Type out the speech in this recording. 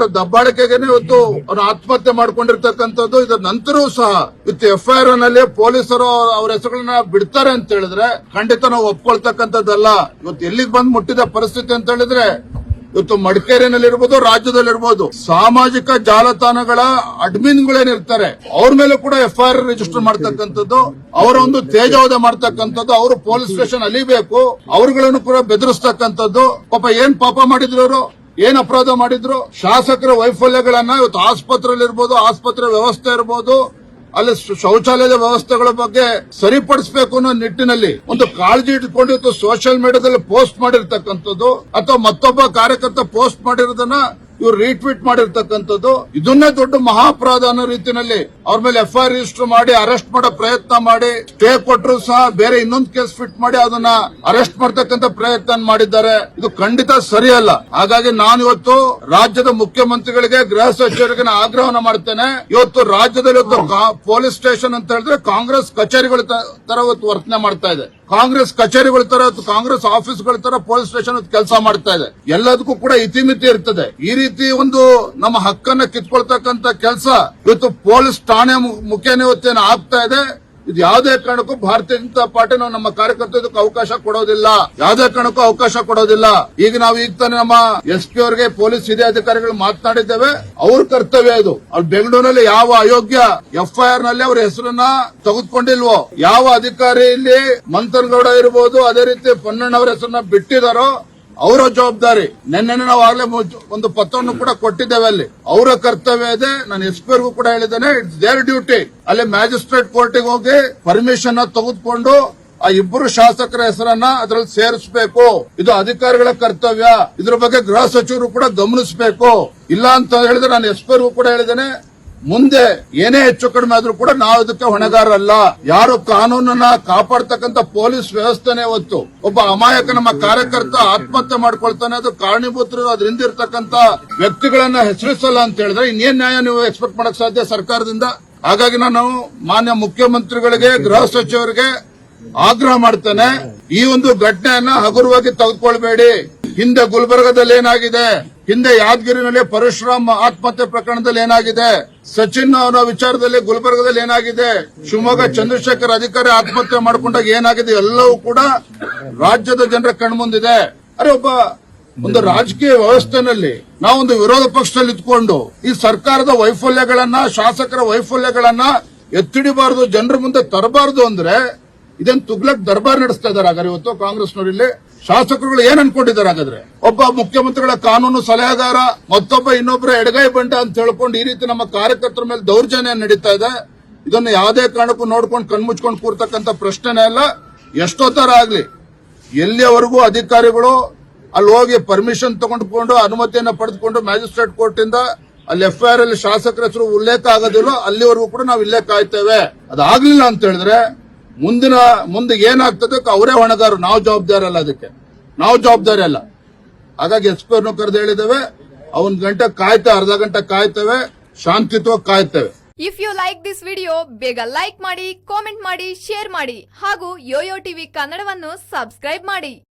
ಒಬ್ಬರ ದಬ್ಬಾಳಿಕೆಗೆನೆ ಇವತ್ತು ಅವರು ಆತ್ಮಹತ್ಯೆ ಮಾಡ್ಕೊಂಡಿರ್ತಕ್ಕಂಥದ್ದು, ಇದರ ನಂತರವೂ ಸಹ ಇವತ್ತು ಎಫ್ಐಆರ್ನಲ್ಲಿ ಪೊಲೀಸರು ಅವ್ರ ಹೆಸರುಗಳನ್ನ ಬಿಡ್ತಾರೆ ಅಂತ ಹೇಳಿದ್ರೆ, ಖಂಡಿತ ನಾವು ಒಪ್ಕೊಳ್ತಕ್ಕಂಥದ್ದಲ್ಲ. ಇವತ್ತು ಎಲ್ಲಿಗೆ ಬಂದ್ ಮುಟ್ಟಿದ ಪರಿಸ್ಥಿತಿ ಅಂತ ಹೇಳಿದ್ರೆ, ಇವತ್ತು ಮಡಿಕೇರಿನಲ್ಲಿರ್ಬೋದು, ರಾಜ್ಯದಲ್ಲಿರ್ಬೋದು, ಸಾಮಾಜಿಕ ಜಾಲತಾಣಗಳ ಅಡ್ಮಿನ್ಗಳೇನಿರ್ತಾರೆ ಅವ್ರ ಮೇಲೆ ಕೂಡ ಎಫ್ಐಆರ್ ರಿಜಿಸ್ಟರ್ ಮಾಡ್ತಕ್ಕಂಥದ್ದು, ಅವರ ಒಂದು ತೇಜಾವಧೆ ಮಾಡ್ತಕ್ಕಂಥದ್ದು, ಅವರು ಪೊಲೀಸ್ ಸ್ಟೇಷನ್ ಅಲಿಬೇಕು, ಅವರುಗಳನ್ನು ಕೂಡ ಬೆದರಿಸ್ತಕ್ಕಂಥದ್ದು. ಪಾಪ ಏನ್ ಪಾಪ ಮಾಡಿದ್ರು ಅವರು ಏನ್ ಅಪರಾಧ ಮಾಡಿದ್ರು? ಶಾಸಕರ ವೈಫಲ್ಯಗಳನ್ನ ಇವತ್ತು ಆಸ್ಪತ್ರೆಯಲ್ಲಿ ಇರ್ಬೋದು ಆಸ್ಪತ್ರೆ ವ್ಯವಸ್ಥೆ ಇರ್ಬೋದು, ಅಲ್ಲಿ ಶೌಚಾಲಯದ ವ್ಯವಸ್ಥೆಗಳ ಬಗ್ಗೆ ಸರಿಪಡಿಸಬೇಕು ಅನ್ನೋ ನಿಟ್ಟಿನಲ್ಲಿ ಒಂದು ಕಾಳಜಿ ಇಟ್ಕೊಂಡು ಇವತ್ತು ಸೋಷಿಯಲ್ ಮೀಡಿಯಾದಲ್ಲಿ ಪೋಸ್ಟ್ ಮಾಡಿರ್ತಕ್ಕಂಥದ್ದು, ಅಥವಾ ಮತ್ತೊಬ್ಬ ಕಾರ್ಯಕರ್ತ ಪೋಸ್ಟ್ ಮಾಡಿರೋದನ್ನ ಇವ್ರು ರೀಟ್ವೀಟ್ ಮಾಡಿರ್ತಕ್ಕಂಥದ್ದು. ಇದನ್ನೇ ದೊಡ್ಡ ಮಹಾಪರಾಧ ಅನ್ನೋ ರೀತಿಯಲ್ಲಿ ಅವ್ರ ಮೇಲೆ ಎಫ್ಐಆರ್ ರಿಜಿಸ್ಟರ್ ಮಾಡಿ ಅರೆಸ್ಟ್ ಮಾಡೋ ಪ್ರಯತ್ನ ಮಾಡಿ ಸ್ಟೇ ಕೊಟ್ಟರು ಸಹ ಬೇರೆ ಇನ್ನೊಂದು ಕೇಸ್ ಫಿಟ್ ಮಾಡಿ ಅದನ್ನ ಅರೆಸ್ಟ್ ಮಾಡ್ತಕ್ಕಂಥ ಪ್ರಯತ್ನ ಮಾಡಿದ್ದಾರೆ. ಇದು ಖಂಡಿತ ಸರಿಯಲ್ಲ. ಹಾಗಾಗಿ ನಾನು ಇವತ್ತು ರಾಜ್ಯದ ಮುಖ್ಯಮಂತ್ರಿಗಳಿಗೆ, ಗೃಹ ಸಚಿವರಿಗೆ ಆಗ್ರಹವನ್ನು ಮಾಡ್ತೇನೆ. ಇವತ್ತು ರಾಜ್ಯದಲ್ಲಿ ಪೊಲೀಸ್ ಸ್ಟೇಷನ್ ಅಂತ ಹೇಳಿದ್ರೆ ಕಾಂಗ್ರೆಸ್ ಕಚೇರಿಗಳ ತರ ಇವತ್ತು ವರ್ತನೆ ಮಾಡ್ತಾ ಇದೆ. ಕಾಂಗ್ರೆಸ್ ಕಚೇರಿಗಳ ತರ ಕಾಂಗ್ರೆಸ್ ಆಫೀಸ್ಗಳ ತರ ಪೊಲೀಸ್ ಸ್ಟೇಷನ್ ಕೆಲಸ ಮಾಡ್ತಾ ಇದೆ. ಎಲ್ಲದಕ್ಕೂ ಕೂಡ ಇತಿಮಿತಿ ಇರ್ತದೆ. ಈ ರೀತಿ ಒಂದು ನಮ್ಮ ಹಕ್ಕನ್ನ ಕಿತ್ಕೊಳ್ತಕ್ಕಂತ ಕೆಲಸ ಇವತ್ತು ಪೊಲೀಸ್ ಠಾಣೆ ಮು- ಮುಖೇನ ಇವತ್ತೇನು ಆಗ್ತಾ ಇದೆ. ಇದು ಯಾವುದೇ ಕಾರಣಕ್ಕೂ ಭಾರತೀಯ ಜನತಾ ಪಾರ್ಟಿ ನಾವು ನಮ್ಮ ಕಾರ್ಯಕರ್ತರಿಗೆ ಅವಕಾಶ ಕೊಡೋದಿಲ್ಲ. ಯಾವುದೇ ಕಾರಣಕ್ಕೂ ಅವಕಾಶ ಕೊಡೋದಿಲ್ಲ. ಈಗ ನಾವು ಈಗ ತಾನೇ ನಮ್ಮ ಎಸ್ ಪಿ ಅವರಿಗೆ ಪೊಲೀಸ್ ಹಿರಿಯ ಅಧಿಕಾರಿಗಳು ಮಾತನಾಡಿದ್ದೇವೆ. ಅವ್ರ ಕರ್ತವ್ಯ ಇದು. ಅವ್ರು ಬೆಂಗಳೂರಿನಲ್ಲಿ ಯಾವ ಅಯೋಗ್ಯ ಎಫ್ಐಆರ್ನಲ್ಲಿ ಅವ್ರ ಹೆಸರನ್ನ ತೆಗೆದುಕೊಂಡಿಲ್ವೋ, ಯಾವ ಅಧಿಕಾರಿಯಲ್ಲಿ ಮಂಥನ್ಗೌಡ ಇರಬಹುದು ಅದೇ ರೀತಿ ಪೊನ್ನಣ್ಣ ಅವರ ಹೆಸರನ್ನ ಬಿಟ್ಟಿದಾರೋ ಅವರ ಜವಾಬ್ದಾರಿ. ನಿನ್ನೆ ನಾವು ಆಗ್ಲೇ ಒಂದು ಪತ್ರವನ್ನು ಕೂಡ ಕೊಟ್ಟಿದ್ದೇವೆ ಅಲ್ಲಿ. ಅವರ ಕರ್ತವ್ಯ ಇದೆ. ನಾನು ಎಸ್ ಪಿ ಕೂಡ ಹೇಳಿದ್ದೇನೆ ಇಟ್ಸ್ ದೇರ್ ಡ್ಯೂಟಿ ಅಲ್ಲಿ ಮ್ಯಾಜಿಸ್ಟ್ರೇಟ್ ಕೋರ್ಟಿಗೆ ಹೋಗಿ ಪರ್ಮಿಷನ್ ತೆಗೆದುಕೊಂಡು ಆ ಇಬ್ಬರು ಶಾಸಕರ ಹೆಸರನ್ನ ಅದರಲ್ಲಿ ಸೇರಿಸಬೇಕು. ಇದು ಅಧಿಕಾರಿಗಳ ಕರ್ತವ್ಯ. ಇದ್ರ ಬಗ್ಗೆ ಗೃಹ ಸಚಿವರು ಕೂಡ ಗಮನಿಸಬೇಕು. ಇಲ್ಲ ಅಂತ ಹೇಳಿದ್ರೆ ನಾನು ಎಸ್ ಪಿ ಕೂಡ ಹೇಳಿದ್ದೇನೆ. ಮುಂದೆ ಏನೇ ಹೆಚ್ಚು ಕಡಿಮೆ ಆದ್ರೂ ಕೂಡ ನಾವು ಇದಕ್ಕೆ ಹೊಣೆಗಾರರಲ್ಲ. ಯಾರು ಕಾನೂನನ್ನ ಕಾಪಾಡ್ತಕ್ಕಂತ ಪೊಲೀಸ್ ವ್ಯವಸ್ಥೆನೇ ಹೊತ್ತು ಒಬ್ಬ ಅಮಾಯಕ ನಮ್ಮ ಕಾರ್ಯಕರ್ತ ಆತ್ಮಹತ್ಯೆ ಮಾಡ್ಕೊಳ್ತಾನೆ, ಅದು ಕಾರಣೀಭೂತರು ಅದರಿಂದ ಇರ್ತಕ್ಕಂತ ವ್ಯಕ್ತಿಗಳನ್ನ ಹೆಸರಿಸಲ್ಲ ಅಂತ ಹೇಳಿದ್ರೆ ಇನ್ನೇನ್ ನ್ಯಾಯ ನೀವು ಎಕ್ಸ್ಪೆಕ್ಟ್ ಮಾಡಕ್ ಸಾಧ್ಯ ಸರ್ಕಾರದಿಂದ? ಹಾಗಾಗಿ ನಾನು ಮಾನ್ಯ ಮುಖ್ಯಮಂತ್ರಿಗಳಿಗೆ, ಗೃಹ ಸಚಿವರಿಗೆ ಆಗ್ರಹ ಮಾಡ್ತೇನೆ. ಈ ಒಂದು ಘಟನೆಯನ್ನ ಹಗುರವಾಗಿ ತೆಗೆದುಕೊಳ್ಬೇಡಿ. ಹಿಂದೆ ಗುಲ್ಬರ್ಗದಲ್ಲಿ ಏನಾಗಿದೆ? ಹಿಂದೆ ಯಾದಗಿರಿನಲ್ಲಿ ಪರಶುರಾಮ್ ಆತ್ಮಹತ್ಯೆ ಪ್ರಕರಣದಲ್ಲಿ ಏನಾಗಿದೆ? ಸಚಿನ್ ಅವರ ವಿಚಾರದಲ್ಲಿ ಗುಲ್ಬರ್ಗದಲ್ಲಿ ಏನಾಗಿದೆ? ಶಿವಮೊಗ್ಗ ಚಂದ್ರಶೇಖರ್ ಅಧಿಕಾರಿ ಆತ್ಮಹತ್ಯೆ ಮಾಡಿಕೊಂಡಾಗ ಏನಾಗಿದೆ? ಎಲ್ಲವೂ ಕೂಡ ರಾಜ್ಯದ ಜನರ ಕಣ್ಮುಂದಿದೆ ಅರೆ ಒಬ್ಬ ಒಂದು ರಾಜಕೀಯ ವ್ಯವಸ್ಥೆನಲ್ಲಿ ನಾವೊಂದು ವಿರೋಧ ಪಕ್ಷದಲ್ಲಿ ಇದ್ಕೊಂಡು ಈ ಸರ್ಕಾರದ ವೈಫಲ್ಯಗಳನ್ನ, ಶಾಸಕರ ವೈಫಲ್ಯಗಳನ್ನ ಎತ್ತಿಡಿಬಾರದು, ಜನರ ಮುಂದೆ ತರಬಾರದು ಅಂದ್ರೆ ಇದನ್ ತುಗ್ಲಕ್ ದರ್ಬಾರ್ ನಡೆಸ್ತಾ ಇದಾರೆ ಹಾಗಾದ್ರೆ ಇವತ್ತು ಕಾಂಗ್ರೆಸ್ನವರು ಇಲ್ಲಿ? ಶಾಸಕರುಗಳು ಏನ್ ಅನ್ಕೊಂಡಿದ್ದಾರೆ ಹಾಗಾದ್ರೆ ಒಬ್ಬ ಮುಖ್ಯಮಂತ್ರಿಗಳ ಕಾನೂನು ಸಲಹೆಗಾರ, ಮತ್ತೊಬ್ಬ ಇನ್ನೊಬ್ಬರ ಎಡಗೈ ಬಂಡ ಅಂತ ಹೇಳ್ಕೊಂಡು ಈ ರೀತಿ ನಮ್ಮ ಕಾರ್ಯಕರ್ತರ ಮೇಲೆ ದೌರ್ಜನ್ಯ ನಡೀತಾ ಇದೆ. ಇದನ್ನು ಯಾವುದೇ ಕಾರಣಕ್ಕೂ ನೋಡ್ಕೊಂಡು ಕಣ್ಮುಚ್ಕೊಂಡು ಕೂರ್ತಕ್ಕಂತ ಪ್ರಶ್ನೆನೇ ಅಲ್ಲ. ಎಷ್ಟೋ ತರ ಆಗ್ಲಿ. ಎಲ್ಲಿಯವರೆಗೂ ಅಧಿಕಾರಿಗಳು ಅಲ್ಲಿ ಹೋಗಿ ಪರ್ಮಿಷನ್ ತಗೊಂಡ್ಕೊಂಡು ಅನುಮತಿಯನ್ನ ಪಡೆದುಕೊಂಡು ಮ್ಯಾಜಿಸ್ಟ್ರೇಟ್ ಕೋರ್ಟ್ ಇಂದ ಅಲ್ಲಿ ಎಫ್ಐಆರ್ ಅಲ್ಲಿ ಶಾಸಕರ ಹೆಸರು ಉಲ್ಲೇಖ ಆಗೋದಿಲ್ಲ, ಅಲ್ಲಿವರೆಗೂ ಕೂಡ ನಾವು ಇಲ್ಲೇ ಕಾಯ್ತೇವೆ ಅದಾಗ್ಲಿಲ್ಲ ಅಂತ ಹೇಳಿದ್ರೆ ಮುಂದಿನ, ಮುಂದೆ ಏನಾಗ್ತದೆ ಅವರೇ ಹೊಣೆಗಾರರು. ನಾವು ಜವಾಬ್ದಾರಿ ಅಲ್ಲ ಅದಕ್ಕೆ. ನಾವು ಜವಾಬ್ದಾರಿ ಅಲ್ಲ. ಹಾಗಾಗಿ ಎಸ್ ಪಿ ಅವ್ರನ್ನು ಕರೆದು ಹೇಳಿದ್ದೇವೆ, ಅವನ್ ಗಂಟೆ ಕಾಯ್ತೇವೆ ಅರ್ಧ ಗಂಟೆ ಕಾಯ್ತೇವೆ, ಶಾಂತಿಯುತವಾಗಿ ಕಾಯ್ತೇವೆ. If you like this video ಬೇಗ ಲೈಕ್ ಮಾಡಿ ಕಾಮೆಂಟ್ ಮಾಡಿ ಶೇರ್ ಮಾಡಿ, ಹಾಗೂ ಯೋಯೋ ಟಿವಿ ಕನ್ನಡವನ್ನು ಸಬ್ಸ್ಕ್ರೈಬ್ ಮಾಡಿ.